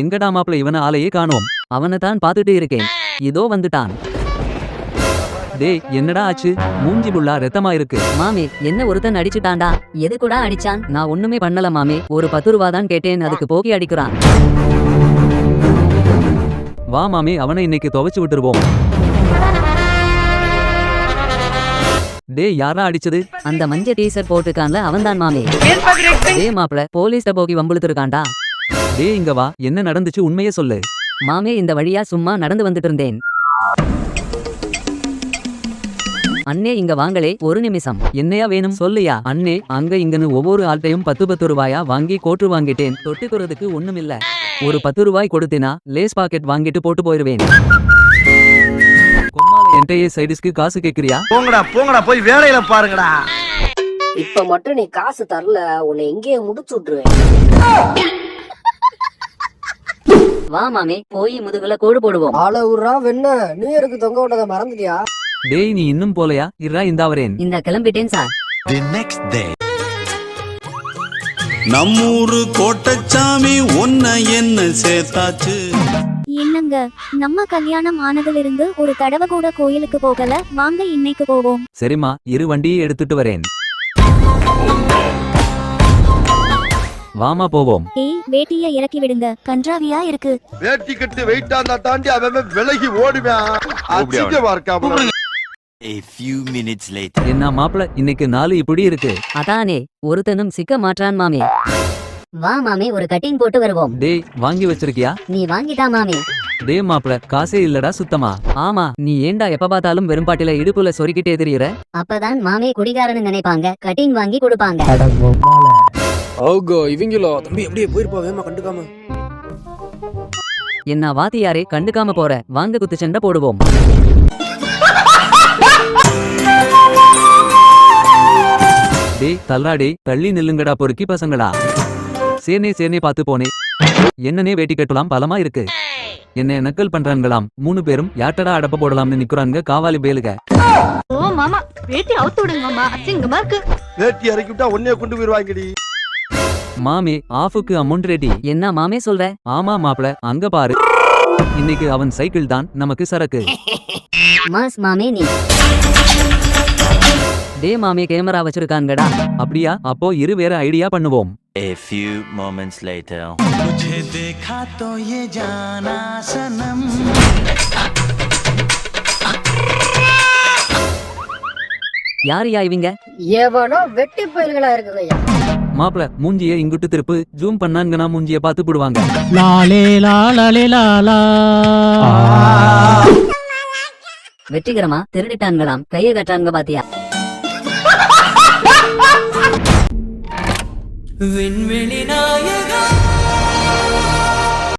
எங்கடா மாப்பிள இவன ஆளையே காணோம்? அவனை தான் பார்த்துட்டு இருக்கேன். இதோ வந்துட்டான். டேய் என்னடா ஆச்சு? மூஞ்சி புள்ளா ரத்தமா இருக்கு. மாமே என்ன ஒருத்தன் அடிச்சுட்டான்டா? எது கூட அடிச்சான்? நான் ஒண்ணுமே பண்ணல மாமே. ஒரு பத்து ரூபா தான் கேட்டேன். அதுக்கு போக்கி அடிக்கிறான். வா மாமே அவனை இன்னைக்கு துவைச்சு விட்டுருவோம். டேய் யாரா அடிச்சது? அந்த மஞ்ச டீசர்ட் போட்டுக்கான்ல அவன்தான் மாமே. டேய் மாப்பிள போலீஸ்ட போக்கி வம்புழுத்துருக்கான்டா. டேய் இங்க வா. என்ன நடந்துச்சு? உண்மையே சொல்லு. மாமே இந்த வழியா சும்மா நடந்து வந்துட்டு இருந்தேன் அண்ணே இங்க வாங்களே ஒரு நிமிஷம். என்னையா வேணும்? சொல்லுயா. அண்ணே அங்க இங்கன்னு ஒவ்வொரு ஆள்கிட்டையும் பத்து பத்து ரூபாயா வாங்கி கோட்டு வாங்கிட்டேன். தொட்டுக்கிறதுக்கு ஒண்ணுமில்ல. ஒரு பத்து ரூபாய் கொடுத்தேனா லேஸ் பாக்கெட் வாங்கிட்டு போட்டு போயிருவேன். கொம்மால என்கிட்டயே சைடிஸ்க்கு காசு கேக்குறியா? போங்கடா போங்கடா போய் வேலையில பாருங்கடா. இப்ப மட்டும் நீ காசு தரல உன்னை எங்கேயே முடிச்சு விட்டுருவேன். வா மாமே போய் முதுகுல கோடு போடுவோம். ஆள விடுறா வெண்ண நியூ இயருக்கு தொங்க விட்டதை மறந்துட்டியா? டேய் நீ இன்னும் போலையா? இரா இந்தாவரேன் இந்த கிளம்பிட்டேன் சார். The next day. நம்மூரு கோட்டச்சாமி உன்னை என்ன சேர்த்தாச்சு? என்னங்க நம்ம கல்யாணம் ஆனதிலிருந்து ஒரு தடவை கூட கோயிலுக்கு போகல வாங்க இன்னைக்கு போவோம். சரிம்மா இரு வண்டியை எடுத்துட்டு வரேன். வாமா போவோம். ஏய் வேட்டிய இறக்கி விடுங்க. கன்றாவியா இருக்கு. வேட்டி கட்டு வெயிட்டா இருந்தா தாண்டி அவன் விலகி ஓடுவேன். A few minutes later. என்ன மாப்பிள இன்னைக்கு நாலு இப்படி இருக்கு? அதானே ஒருத்தனும் சிக்க மாற்றான் மாமே. வா மாமே ஒரு கட்டிங் போட்டு வருவோம். டேய் வாங்கி வச்சிருக்கியா? நீ வாங்கிட்டா மாமே. டே மாப்பிள காசே இல்லடா சுத்தமா. ஆமா நீ ஏன்டா எப்ப பார்த்தாலும் வெறும்பாட்டில இடுப்புல சொருக்கிட்டே தெரியற? அப்பதான் மாமே குடிகாரன்னு நினைப்பாங்க கட்டிங் வாங்கி கொடுப்பாங்க. ஓகோ இவங்களோ தம்பி அப்படியே போயிருப்பா வேமா கண்டுக்காம. என்ன வாத்தியாரே கண்டுக்காம போற. வாங்க குத்து சண்டை போடுவோம். டேய் தள்ளாடே தள்ளி நில்லுங்கடா பொறுக்கி பசங்களா. சேனே சேனே பார்த்து போனே. என்னனே வேட்டி கட்டலாம் பலமா இருக்கு. என்ன நக்கல் பண்றாங்களாம் மூணு பேரும் யாட்டடா அடப்ப போடலாம்னு நிக்கிறாங்க காவாலி பேலுக ஓ மாமா வேட்டி அவுத்து விடுங்க மாமா. அசிங்கமா இருக்கு. வேட்டி இறக்கி விட்டா உன்னைய கொண்டு போயிருவாங்கடி. மாமே ஆஃபுக்கு அமௌண்ட் ரெடி என்ன மாமே சொல்ற ஆமா மாப்ள அங்க பாரு இன்னைக்கு அவன் சைக்கிள் தான் நமக்கு சரக்கு மாஸ் மாமே நீ டே மாமே கேமரா வச்சிருக்காங்கடா அப்படியா அப்போ இரு வேற ஐடியா பண்ணுவோம் A few moments later. मुझे देखा तो ये जाना सनम யார் யா இவங்க? எவனோ வெட்டி பயல்களா இருக்குங்க மாப்ள மூஞ்சிய இங்குட்டு திருப்பு. ஜூம் பண்ணாங்கன்னா மூஞ்சிய பார்த்து போடுவாங்க. வெற்றிகரமா திருடிட்டான்களாம். கைய கட்டான்க பாத்தியா? விண்வெளி நாயகா.